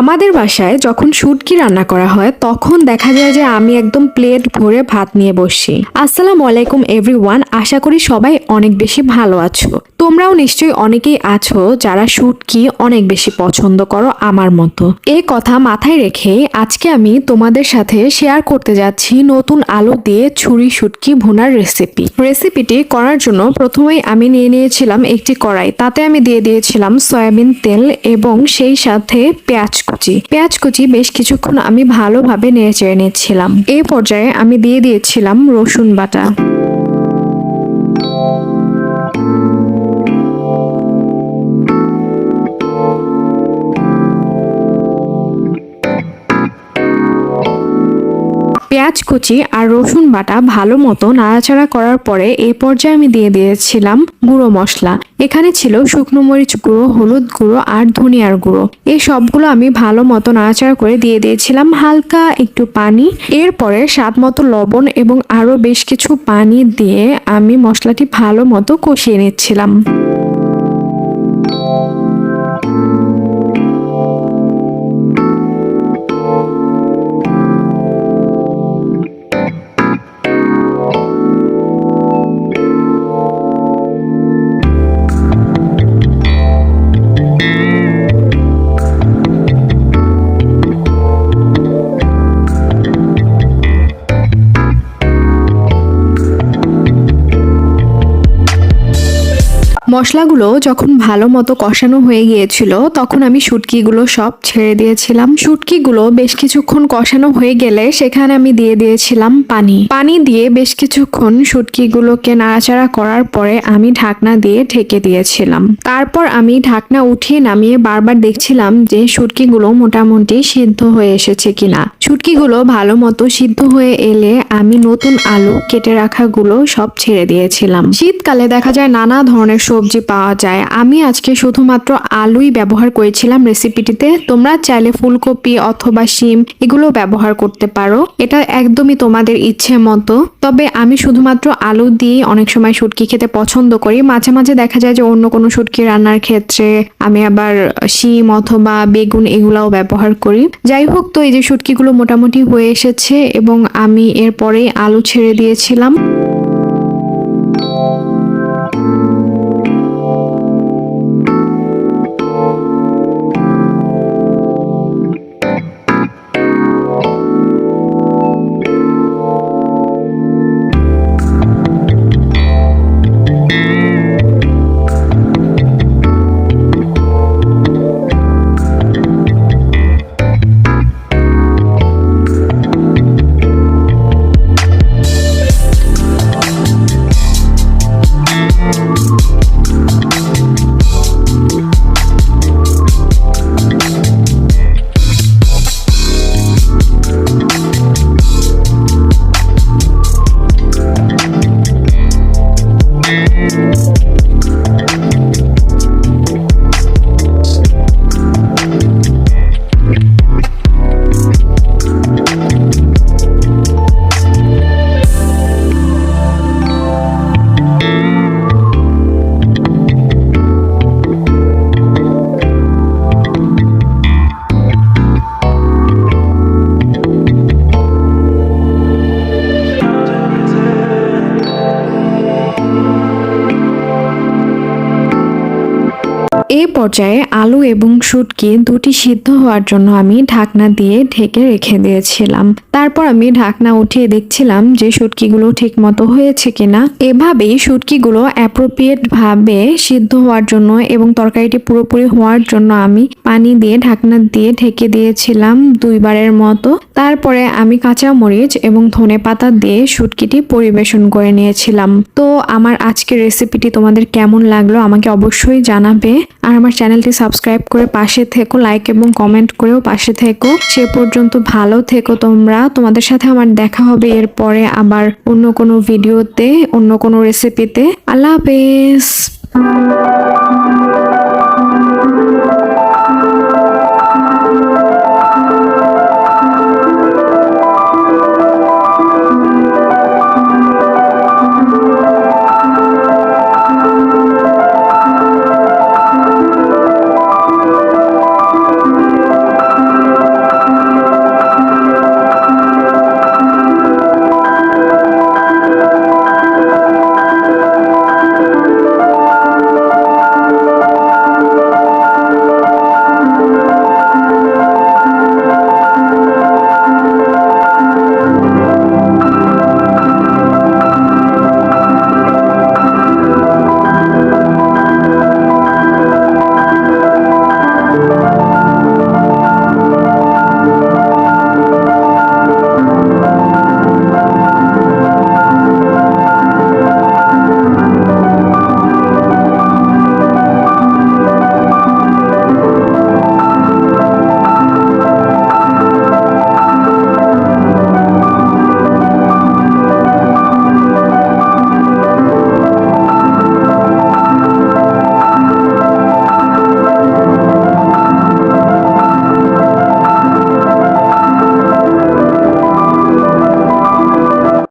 আমাদের বাসায় যখন শুটকি রান্না করা হয়, তখন দেখা যায় যে আমি একদম প্লেট ভরে ভাত নিয়ে বসি। আসসালামু আলাইকুম এভরিওয়ান আশা করি সবাই অনেক বেশি ভালো আছো। তোমরাও নিশ্চয়ই অনেকেই আছো যারা শুটকি অনেক বেশি পছন্দ করো আমার মতো। এই কথা মাথায় রেখে আজকে আমি তোমাদের সাথে শেয়ার করতে যাচ্ছি নতুন আলু দিয়ে ছুরি শুটকি ভুনার রেসিপি রেসিপিটি করার জন্য প্রথমেই আমি নিয়ে নিয়েছিলাম একটি কড়াই। তাতে আমি দিয়ে দিয়েছিলাম সয়াবিন তেল এবং সেই সাথে পেঁয়াজ কুচি। পেঁয়াজ কুচি বেশ কিছুক্ষণ আমি ভালোভাবে নেড়ে নিচ্ছিলাম। এই পর্যায়ে আমি দিয়ে দিয়েছিলাম রসুন বাটা। পেঁয়াজ কুচি আর রসুন বাটা ভালো মতো নাড়াচাড়া করার পরে এই পর্যায়ে আমি দিয়ে দিয়েছিলাম গুঁড়ো মশলা। এখানে ছিল শুকনো মরিচ গুঁড়ো, হলুদ গুঁড়ো আর ধনিয়ার গুঁড়ো। এই সবগুলো আমি ভালো মতো নাড়াচাড়া করে দিয়ে দিয়েছিলাম হালকা একটু পানি। এরপরে স্বাদ মতো লবণ এবং আরও বেশ কিছু পানি দিয়ে আমি মশলাটি ভালো মতো কষিয়ে নিচ্ছিলাম। মশলাগুলো যখন ভালো মতো কষানো হয়ে গিয়েছিল, তখন আমি শুটকিগুলো সব ছেড়ে দিয়েছিলাম। শুটকিগুলো বেশ কিছুক্ষণ কষানো হয়ে গেলে সেখানে আমি দিয়ে দিয়েছিলাম পানি। পানি দিয়ে বেশ কিছুক্ষণ শুটকিগুলোকে নাড়াচাড়া করার পরে আমি ঢাকনা দিয়ে ঢেকে দিয়েছিলাম। তারপর আমি ঢাকনা উঠিয়ে নামিয়ে বারবার দেখছিলাম যে শুটকিগুলো মোটামুটি সিদ্ধ হয়ে এসেছে কিনা। শুটকিগুলো ভালো মতো সিদ্ধ হয়ে এলে আমি নতুন আলু কেটে রাখাগুলো সব ছেড়ে দিয়েছিলাম। শীতকালে দেখা যায় নানা ধরনের সবজি পাওয়া যায়। আমি আজকে শুধুমাত্র আলুই ব্যবহার করেছিলাম রেসিপিটিতে তোমরা চাইলে ফুলকপি অথবা শিম এগুলো ব্যবহার করতে পারো। এটা একদমই তোমাদের ইচ্ছে মতো। তবে আমি শুধুমাত্র আলু দিয়ে অনেক সময় শুটকি খেতে পছন্দ করি। মাঝে মাঝে দেখা যায় যে অন্য কোনো শুটকি রান্নার ক্ষেত্রে আমি আবার শিম অথবা বেগুন এগুলাও ব্যবহার করি। যাই হোক, তো এই যে শুটকিগুলো মোটামুটি হয়ে এসেছে এবং আমি এরপরেই আলু ছেড়ে দিয়েছিলাম। এই পর্যায়ে আলু এবং শুটকি দুটি সিদ্ধ হওয়ার জন্য আমি ঢাকনা দিয়ে ঢেকে রেখে দিয়েছিলাম। তারপর আমি ঢাকনা উঠিয়ে দেখছিলাম যে শুটকিগুলো ঠিক মতো হয়েছে কিনা। এভাবেই শুটকিগুলো অ্যাপ্রোপ্রিয়েট ভাবে সিদ্ধ হওয়ার জন্য এবং তরকারিটি পুরোপুরি হওয়ার জন্য আমি পানি দিয়ে ঢাকনা দিয়ে ঢেকে দিয়েছিলাম দুইবারের মতো। তারপরে আমি কাঁচা মরিচ এবং ধনে পাতা দিয়ে শুটকিটি পরিবেশন করে নিয়েছিলাম। তো আমার আজকের রেসিপিটি তোমাদের কেমন লাগল আমাকে অবশ্যই জানাবে। আর আমার চ্যানেলটি সাবস্ক্রাইব করে পাশে থেকো, লাইক এবং কমেন্ট করেও পাশে থেকো। সে পর্যন্ত ভালো থেকো তোমরা। তোমাদের সাথে আমার দেখা হবে এরপরে আবার অন্য কোনো ভিডিওতে, অন্য কোনো রেসিপিতে আল্লাহ হাফেজ।